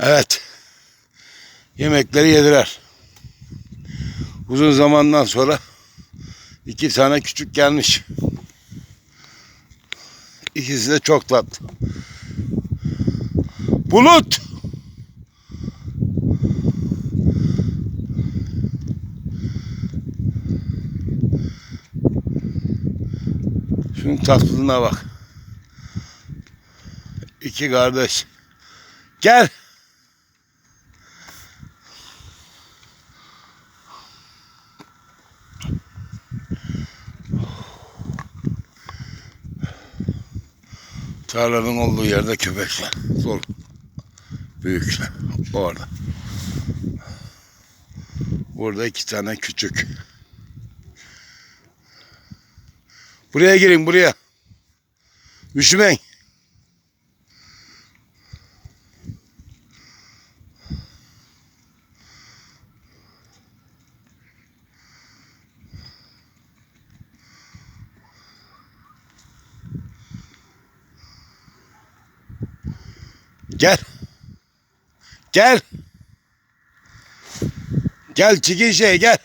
Evet. Yemekleri yediler. Uzun zamandan sonra iki tane küçük gelmiş. İkisi de çok tatlı. Bulut! Şunun tatlılığına bak. İki kardeş. Gel. Tarlanın olduğu yerde köpekler. Zor. Büyükler. Orada. Burada iki tane küçük. Buraya girin buraya. Üşümeyin. Gel. Gel. Gel çıkın şey gel.